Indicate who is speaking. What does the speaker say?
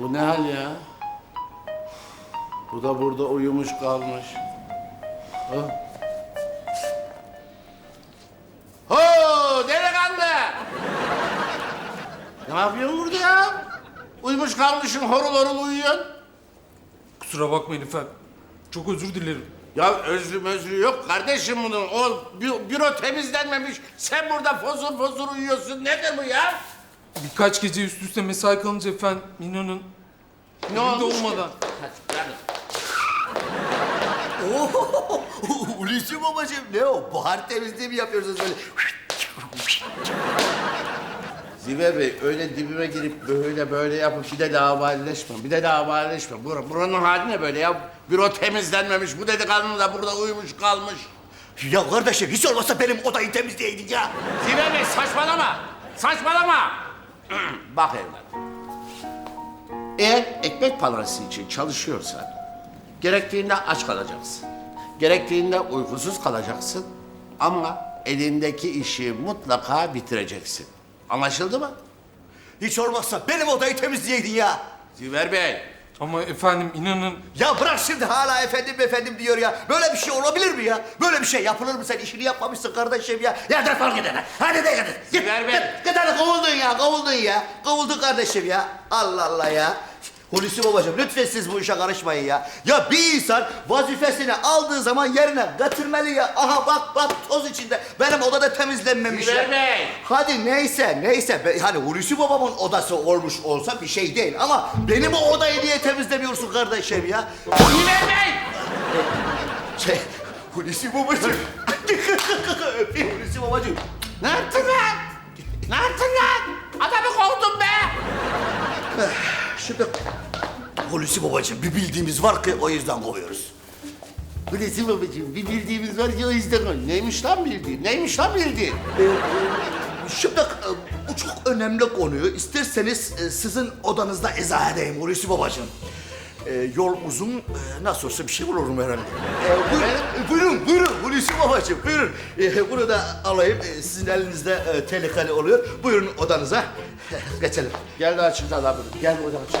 Speaker 1: Bu ne hal ya? Bu da burada uyumuş kalmış. Ha? Ho delikanlı! ne yapıyorsun burada ya? Uyumuş kalmışsın, horul horul uyuyorsun.
Speaker 2: Kusura bakmayın efendim. Çok özür dilerim.
Speaker 1: Ya özrü özrü yok kardeşim bunun. O büro temizlenmemiş. Sen burada fosur fosur uyuyorsun. Nedir bu ya?
Speaker 2: Birkaç gece üst üste mesai kalınca efendim inanın
Speaker 1: Ne olmuş ki?
Speaker 2: olmadan.
Speaker 3: Oo, Hulusi babacığım ne o? Bahar temizliği mi yapıyorsunuz böyle?
Speaker 1: Ziver Bey öyle dibime girip böyle böyle yapıp bir de lavalileşme. Bir de lavalileşme. Bur buranın hali ne böyle ya? Büro temizlenmemiş. Bu delikanlı da burada uyumuş kalmış.
Speaker 3: Ya kardeşim hiç olmazsa benim odayı temizleyeydin ya.
Speaker 1: Ziver Bey saçmalama. Saçmalama. Bak evladım. Eğer ekmek parası için çalışıyorsan gerektiğinde aç kalacaksın. Gerektiğinde uykusuz kalacaksın. Ama elindeki işi mutlaka bitireceksin. Anlaşıldı mı?
Speaker 3: Hiç olmazsa benim odayı temizleyeydin ya.
Speaker 1: Ziver Bey.
Speaker 2: Ama efendim inanın
Speaker 3: Ya bırak şimdi hala efendim efendim diyor ya. Böyle bir şey olabilir mi ya? Böyle bir şey yapılır mı? Sen işini yapmamışsın kardeşim ya. Ya defol git hadi. De git. Git,
Speaker 1: ver.
Speaker 3: Git, git hadi kovuldun ya, kovuldun ya. Kovuldun kardeşim ya. Allah Allah ya. Hulusi babacığım lütfen siz bu işe karışmayın ya. Ya bir insan vazifesini aldığı zaman yerine götürmeli ya. Aha bak bak toz içinde. Benim odada temizlenmemiş ya.
Speaker 1: Bey.
Speaker 3: Hadi neyse neyse Be- hani Hulusi babamın odası olmuş olsa bir şey değil ama benim o odayı niye temizlemiyorsun kardeşim ya?
Speaker 1: Ziver Bey.
Speaker 3: Şey Hulusi babacığım. Öpeyim Hulusi babacığım.
Speaker 1: Ne yaptın lan? Ne yaptın lan? Adamı kovdun be.
Speaker 3: Şimdi Hulusi babacığım bir bildiğimiz var ki o yüzden kovuyoruz.
Speaker 1: Hulusi babacığım bir bildiğimiz var ki o yüzden o. Neymiş lan bildiğin? Neymiş lan bildiğin?
Speaker 3: Ee, e, şimdi e, bu çok önemli konuyu isterseniz e, sizin odanızda izah edeyim Hulusi babacığım. Ee, yol uzun, e, nasıl olsa bir şey bulurum herhalde. Ee, buyurun, e, buyurun, buyurun Hulusi babacığım, buyurun. Ee, bunu da alayım, e, sizin elinizde e, tehlikeli oluyor. Buyurun odanıza, geçelim.
Speaker 1: Gel açıkla lan bunu. Gel burada açıkla.